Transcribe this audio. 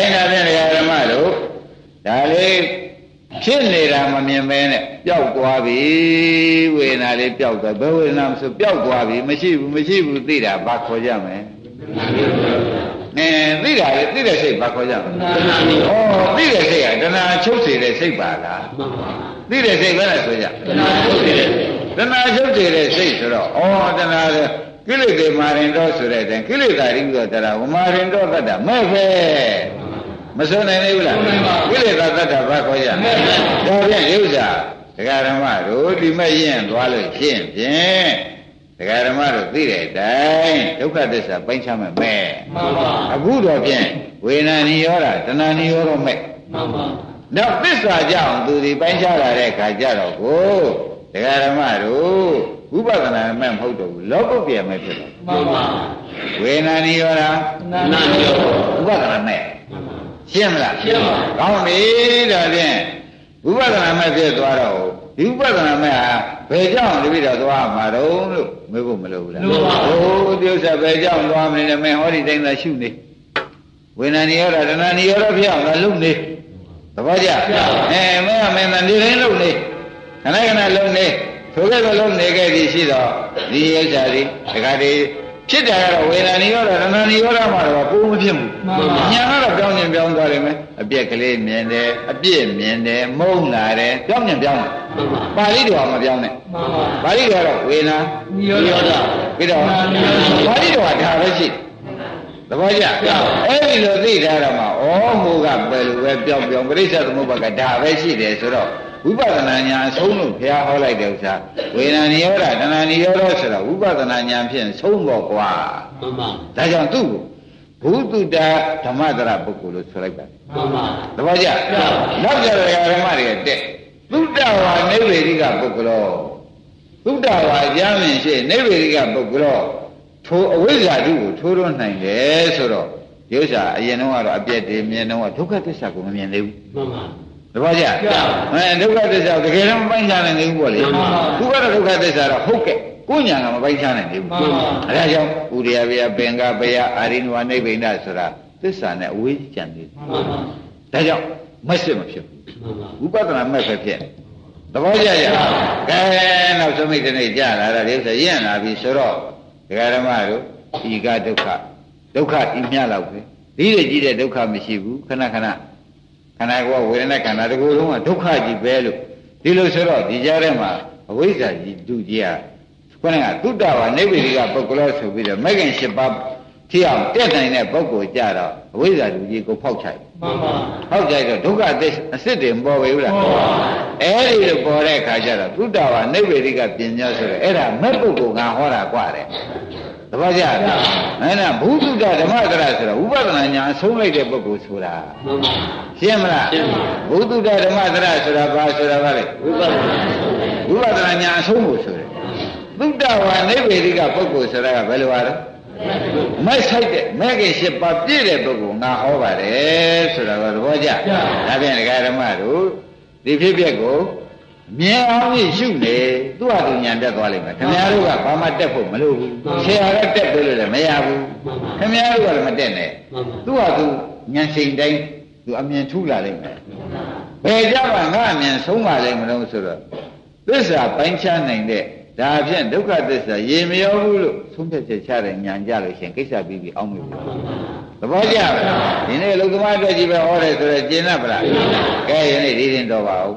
င်းတာဖြင့်ဓမ္မတို့ဒါလေးဖြစ်နေတာမမြင်မဲနဲ့ပျောက်သွားပြီဝေဒနာလေးပျောက်သွားဘယ်ဝေဒနာမဆိုပျောက်သွားပြီမရှိဘူးမရှိဘူးသိတာဘာခေါ်ကြမလဲနဲသိတာလေသိတဲ့စိတ်ဘာခေါ်ကြမလဲဩသိတဲ့စိတ်ကတဏှာချုပ်စေတဲ့စိတ်ပါလားသိတဲ့စိတ်ပဲလားဆိုကြတဏှာချုပ်စေတဲ့တဏှာချုပ်စေတဲ့စိတ်ဆိုတော့ဩတဏှာလေကိလေသာမာရင်တော့ဆိုတဲ့အတိုင်းကိလေသာရိဥဒ္ဒရာဝမာရင်တော့တတ်တာမဲ့ပဲ မစွနိုင်သေးဘူးလားကိလေသာတတ်တာဘာခေါ်ကြလဲဒါဖြင့်ဥစ္စာဒကာဓမ္မတို့ဒီမဲ့ရင်သွားလို့ရှင်းဖြင့်ဒကာဓမ္မတို့သိတဲ့အတိုင်းဒုက္ခသစ္စာပိုင်းခြားမဲ့မဲ့မှန်ပါအခုတော့ဖြင့်ဝေဒနာနိရောဓတဏှာနိရောဓမဲ့မှန်ပါနောက်သစ္စာကြောင့်သူဒီပိုင်းခြားလာတဲ့ခါကြတော့ကိုဒကာဓမ္မတို့ဝိပဿနာမဲ့မဟုတ်တော့ဘူးလောကုတ္တရာမဲ့ဖြစ်တော့မှန်ပါဝေဒနာနိရောဓတဏှာနိရောဓဝိပဿနာမဲ့ ရှင်းမလားရှင်းပါကောင်းပြီဒါဖြင့်ဝိပဿနာမဲ့ဖြစ်သွားတော့ဒီဥပဒနာမဲ့ဟာဘယ်ကြောင့်တပိတော့သွားမှာတော့လို့မေးဖို့မလိုဘူးလားလိုပါဘူးဟိုဒီဥစ္စာဘယ်ကြောင့်သွားမလဲမင်းဟောဒီတိုင်းသာရှုနေဝိညာဉ်ညောတာတဏှာညောတာဖြစ်အောင်လားလုံနေသဘောကျအဲမင်းကမင်းသာနေတိုင်းလုံနေခဏခဏလုံနေထိုကဲ့သို့လုံနေခဲ့သည်ရှိတော့ဒီဥစ္စာဒီဒကာဒီ ဖြစ်တယ်ကတော့ဝေဒနာနိရောဓတဏှာနိရောဓမှာတော့ကိုယ်မဖြစ်ဘူးညာကတော့ပြောင်းရင်ပြောင်းသွားတယ်မယ်အပြက်ကလေးမြင်တယ်အပြစ်မြင်တယ်မုန်းလာတယ်ပြောင်းရင်ပြောင်းတယ်ပါဠိတော်မပြောင်းနဲ့ပါဠိတော်ကတော့ဝေဒနာနိရောဓပြီးတော့ပါဠိတော်ကဒါပဲရှိသဘောကျအဲ့ဒီလိုသိထားတာမှာဩမူကပယ်လို့ပဲပြောင်းပြောင်းပရိစ္ဆေသမုပ္ပါကဒါပဲရှိတယ်ဆိုတော့ ဝိပဿနာဉာဏ်အဆုံးလို့ဘုရားဟောလိုက်တဲ့ဥစ္စာဝေဒနာနိရောဓတဏှာနိရောဓဆိုတာဝိပဿနာဉာဏ်ဖြင့်ဆုံးတော့ကွာမှန်ပါဒါကြောင့်သူ့ကိုဘုသူတဓမ္မတရပုဂ္ဂိုလ်လို့ဆိုလိုက်ပါမှန်ပါသဘောကျနောက်ကြရဓမ္မတွေကတက်သုတ္တဝါနိဗ္ဗေဒိကပုဂ္ဂလောသုတ္တဝါကြားမြင်ရှိနိဗ္ဗေဒိကပုဂ္ဂလောထိုအဝိဇ္ဇာတုကိုထိုးထွန်းနိုင်တယ်ဆိုတော့ဒီဥစ္စာအရင်တော့ကတော့အပြည့်တည်းမြင်တော့ဒုက္ခသစ္စာကိုမမြင်သေးဘူးမှန်ပါ တပည့်ကြအဲဒုက္ခသစ္စာတကယ်တော့မပိုင်းခြားနိုင်သေးဘူးပေါ့လေသူကတော့ဒုက္ခသစ္စာတော့ဟုတ်ကဲ့ကိုညာကမပိုင်းခြားနိုင်သေးဘူးအဲဒါကြောင့်ဥရိယဘေယပင်္ဂဘေယအာရိနဝနိဗ္ဗိန္ဒဆိုတာသစ္စာနဲ့အဝေးကြံသေးတယ်ဒါကြောင့်မက်စစ်မဖြစ်ဘူးဝိပဿနာမက်ပဲဖြစ်သဘောကျရကဲနောက်သမိတ်တနေ့ကြာလာတာဒီဥစ္စာရင့်လာပြီဆိုတော့ဒကာဓမ္မတို့ဤကဒုက္ခဒုက္ခဤမြလောက်ပဲဒီလိုကြီးတဲ့ဒုက္ခမရှိဘူးခဏခဏ ခန္ဓာကိုယ်ဝေဒနာခန္ဓာတကူလုံးကဒုက္ခကြီးပဲလို့ဒီလိုဆိုတော့ဒီကြားထဲမှာအဝိဇ္ဇာကြီးဒုကြီးอ่ะခေါင်းကသုတ္တဝါနိဗ္ဗေဒိကပုဂ္ဂလောဆိုပြီးတော့မဂ္ဂင်၈ပါးဖြစ်အောင်တက်နိုင်တဲ့ပုဂ္ဂိုလ်ကြတော့အဝိဇ္ဇာဒုကြီးကိုဖောက်ချိုက်မှန်ပါဖောက်ချိုက်တော့ဒုက္ခအအစစ်တွေမပေါ်ဘူးလားပေါ်ပါအဲ့ဒီလိုပေါ်တဲ့အခါကျတော့သုတ္တဝါနိဗ္ဗေဒိကပညာဆိုတော့အဲ့ဒါမဲ့ပုဂ္ဂိုလ်ကဟောတာกว่าတယ် သဘောကျလားအဲ့ဒါဘုဒ္ဓဓမ္မတရဆိုတော့ဥပဒနာညာဆုံးလိုက်တဲ့ပုဂ္ဂိုလ်ဆိုတာမှန်ပါရှင်းမလားရှင်းပါဘုဒ္ဓဓမ္မတရဆိုတာဘာဆိုတာပါလဲဝိပဿနာဝိပဿနာညာအဆုံးကိုဆိုတယ်သုတ္တဝါနိဗ္ဗေဒိကပုဂ္ဂိုလ်ဆိုတာကဘယ်လိုပါလဲမိုက်ဆိုင်တဲ့မဲခင်ရှစ်ပါပြည့်တဲ့ပုဂ္ဂိုလ်ငါဟောပါတယ်ဆိုတာကသဘောကျဒါဖြင့်ဒကာဓမ္မတို့ဒီဖြစ်ပျက်ကို မြင်အောင်ကြီးရှုနေသူ့ဟာသူညာတက်သွားလိမ့်မယ်ခင်ဗျားတို့ကဘာမှတက်ဖို့မလိုဘူးဆရာကတက်လို့လည်းမရဘူးခင်ဗျားတို့ကလည်းမတက်နဲ့သူ့ဟာသူညာချိန်တိုင်းသူအမြင်ထူလာလိမ့်မယ်ဘယ်ကြမှာငါအမြင်ဆုံးပါလိမ့်မလို့ဆိုတော့သစ္စာပိုင်းခြားနိုင်တဲ့ဒါဖြင့်ဒုက္ခသစ္စာရေမရောဘူးလို့သုံးဖြတ်ချက်ချတဲ့ညာကြလို့ရှင်ကိစ္စပြီးပြီးအောင်းမိဘူးသဘောကျလား ဒီနေ့လူသမားအတွက်ကြီးပဲဟောတယ်ဆိုတော့ကျင်납ဗလားကဲယနေ့ဒီရင်တော်ပါဦး